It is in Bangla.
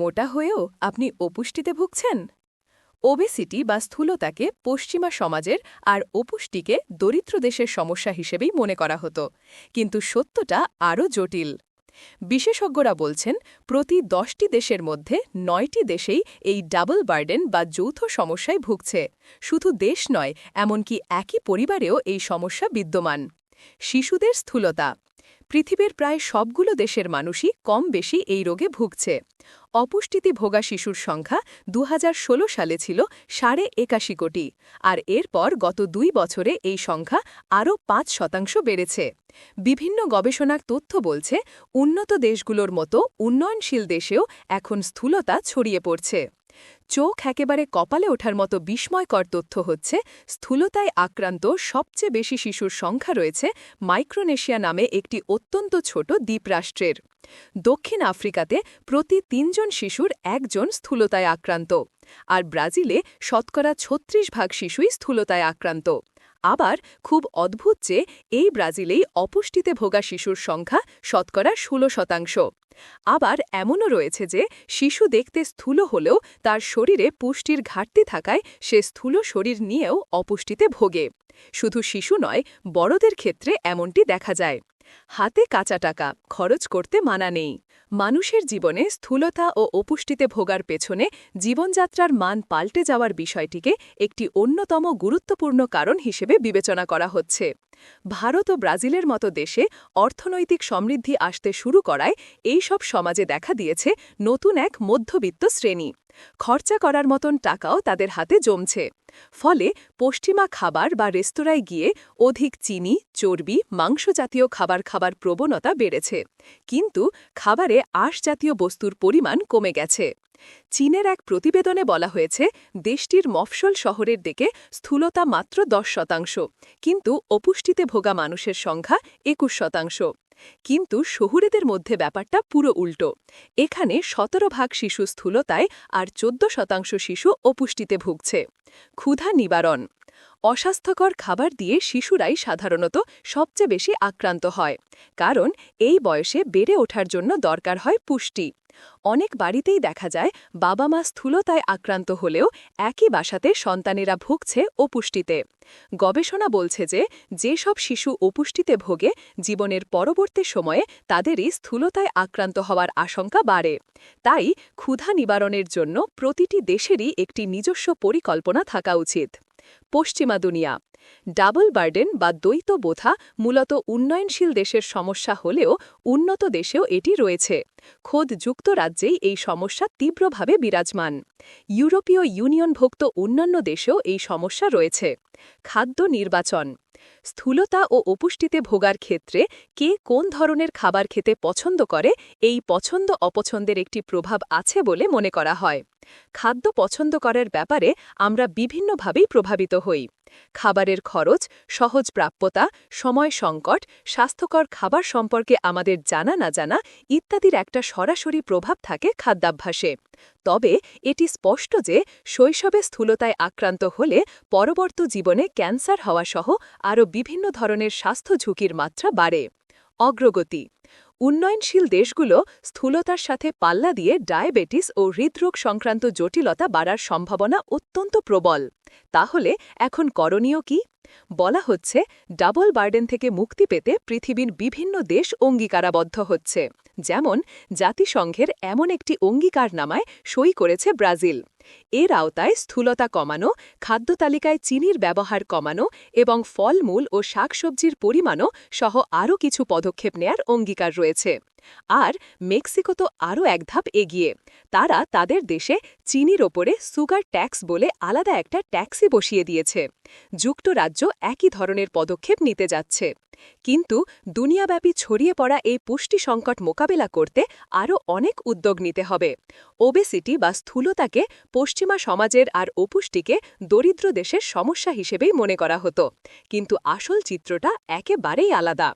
মোটা হয়েও আপনি অপুষ্টিতে ভুগছেন? ওবেসিটি বা স্থূলতাকে পশ্চিমা সমাজের আর অপুষ্টিকে দরিদ্র দেশের সমস্যা হিসেবেই মনে করা হতো, কিন্তু সত্যটা আরও জটিল। বিশেষজ্ঞরা বলছেন, প্রতি দশটি দেশের মধ্যে নয়টি দেশেই এই ডাবল বার্ডেন বা যৌথ সমস্যায় ভুগছে, শুধু দেশ নয়, এমনকি একই পরিবারেও এই সমস্যা বিদ্যমান। শিশুদের স্থূলতা পৃথিবীর প্রায় সবগুলো দেশের মানুষই কম বেশি এই রোগে ভুগছে। অপুষ্টিতে ভোগা শিশুর সংখ্যা দু হাজার ষোলো সালে ছিল সাড়ে একাশি কোটি, আর এরপর গত দুই বছরে এই সংখ্যা আরও পাঁচ শতাংশ বেড়েছে। বিভিন্ন গবেষণার তথ্য বলছে, উন্নত দেশগুলোর মতো উন্নয়নশীল দেশেও এখন স্থূলতা ছড়িয়ে পড়ছে। চোখ একেবারে কপালে ওঠার মতো বিস্ময়কর তথ্য হচ্ছে, স্থূলতায় আক্রান্ত সবচেয়ে বেশি শিশুর সংখ্যা রয়েছে মাইক্রোনেশিয়া নামে একটি অত্যন্ত ছোট দ্বীপরাষ্ট্রের। দক্ষিণ আফ্রিকাতে প্রতি তিনজন শিশুর একজন স্থূলতায় আক্রান্ত, আর ব্রাজিলে শতকরা ছত্রিশ ভাগ শিশুই স্থূলতায় আক্রান্ত। আবার খুব অদ্ভুত যে এই ব্রাজিলেই অপুষ্টিতে ভোগা শিশুর সংখ্যা শতকরা ষোলো শতাংশ। আবার এমনও রয়েছে যে শিশু দেখতে স্থূল হলেও তার শরীরে পুষ্টির ঘাটতি থাকায় সে স্থূল শরীর নিয়েও অপুষ্টিতে ভোগে। শুধু শিশু নয়, বড়দের ক্ষেত্রে এমনটি দেখা যায়। হাতে কাঁচা টাকা, খরচ করতে মানা নেই। মানুষের জীবনে স্থূলতা ও অপুষ্টিতে ভোগার পেছনে জীবনযাত্রার মান পাল্টে যাওয়ার বিষয়টিকে একটি অন্যতম গুরুত্বপূর্ণ কারণ হিসেবে বিবেচনা করা হচ্ছে। ভারত ও ব্রাজিলের মতো দেশে অর্থনৈতিক সমৃদ্ধি আসতে শুরু করায় এই সব সমাজে দেখা দিয়েছে নতুন এক মধ্যবিত্ত শ্রেণি। খরচা করার মতন টাকাও তাদের হাতে জমছে। ফলে পশ্চিমা খাবার বা রেস্তোরাঁয় গিয়ে অধিক চিনি, চর্বি মাংস জাতীয় খাবার খাবার প্রবণতা বেড়েছে। কিন্তু খাবারে আঁশ জাতীয় বস্তুর পরিমাণ কমে গেছে। চীনের এক প্রতিবেদনে বলা হয়েছে, দেশটির মফসল শহরের দিকে স্থূলতা মাত্র দশ শতাংশ, কিন্তু অপুষ্টিতে ভোগা মানুষের সংখ্যা একুশ শতাংশ। কিন্তু শহুরেদের মধ্যে ব্যাপারটা পুরো উল্টো। এখানে সতেরো ভাগ শিশু স্থূলতায় আর চোদ্দ শতাংশ শিশু অপুষ্টিতে ভুগছে। ক্ষুধা নিবারণ। অস্বাস্থ্যকর খাবার দিয়ে শিশুরাই সাধারণত সবচেয়ে বেশি আক্রান্ত হয়, কারণ এই বয়সে বেড়ে ওঠার জন্য দরকার হয় পুষ্টি। অনেক বাড়িতেই দেখা যায় বাবা মা স্থূলতায় আক্রান্ত হলেও একই বাসাতে সন্তানেরা ভুগছে অপুষ্টিতে। গবেষণা বলছে যে, যেসব শিশু অপুষ্টিতে ভোগে, জীবনের পরবর্তী সময়ে তাদেরই স্থূলতায় আক্রান্ত হওয়ার আশঙ্কা বাড়ে। তাই ক্ষুধা নিবারণের জন্য প্রতিটি দেশেরই একটি নিজস্ব পরিকল্পনা থাকা উচিত। পশ্চিমা দুনিয়া। ডাবল বার্ডেন বা দ্বৈত বোধা মূলত উন্নয়নশীল দেশের সমস্যা হলেও উন্নত দেশেও এটি রয়েছে। খোদ যুক্তরাজ্যেই এই সমস্যা তীব্রভাবে বিরাজমান। ইউরোপীয় ইউনিয়নভুক্ত অন্যান্য দেশেও এই সমস্যা রয়েছে। খাদ্য নির্বাচন স্থূলতা ও অপুষ্টিতে ভোগার ক্ষেত্রে কে কোন ধরনের খাবার খেতে পছন্দ করে, এই পছন্দ অপছন্দের একটি প্রভাব আছে বলে মনে করা হয়। খাদ্য পছন্দ করার ব্যাপারে আমরা বিভিন্নভাবেই প্রভাবিত হই। খাবারের খরচ, সহজ প্রাপ্যতা, সময় সংকট, স্বাস্থ্যকর খাবার সম্পর্কে আমাদের জানা না জানা ইত্যাদির একটা সরাসরি প্রভাব থাকে খাদ্যাভ্যাসে। তবে এটি স্পষ্ট যে শৈশবে স্থূলতায় আক্রান্ত হলে পরবর্তী জীবনে ক্যান্সার হওয়া সহ আরও বিভিন্ন ধরনের স্বাস্থ্য ঝুঁকির মাত্রা বাড়ে। অগ্রগতি উন্নয়নশীল দেশগুলো স্থূলতার সাথে পাল্লা দিয়ে ডায়াবেটিস ও হৃদরোগ সংক্রান্ত জটিলতা বাড়ার সম্ভাবনা অত্যন্ত প্রবল। তাহলে এখন করণীয় কি? বলা হচ্ছে, ডাবল বার্ডেন থেকে মুক্তি পেতে পৃথিবীর বিভিন্ন দেশ অঙ্গীকারাবদ্ধ হচ্ছে। যেমন, জাতিসংঘের এমন একটি অঙ্গীকারনামায় সই করেছে ব্রাজিল। এর আওতায় স্থূলতা কমানো, খাদ্য তালিকায় চিনির ব্যবহার কমানো এবং ফলমূল ও শাকসবজির পরিমাণও সহ আরও কিছু পদক্ষেপ নেয়ার অঙ্গীকার রয়েছে। আর মেক্সিকো তো আরও এক ধাপ এগিয়ে। তারা তাদের দেশে চিনির ওপরে সুগার ট্যাক্স বলে আলাদা একটা ট্যাক্সি বসিয়ে দিয়েছে। যুক্তরাজ্য একই ধরনের পদক্ষেপ নিতে যাচ্ছে। কিন্তু দুনিয়াব্যাপী ছড়িয়ে পড়া এই পুষ্টি সংকট মোকাবেলা করতে আরও অনেক উদ্যোগ নিতে হবে। ওবেসিটি বা স্থূলতাকে পশ্চিমা সমাজের আর অপুষ্টিকে দরিদ্র দেশের সমস্যা হিসেবেই মনে করা হতো। কিন্তু আসল চিত্রটা একেবারেই আলাদা।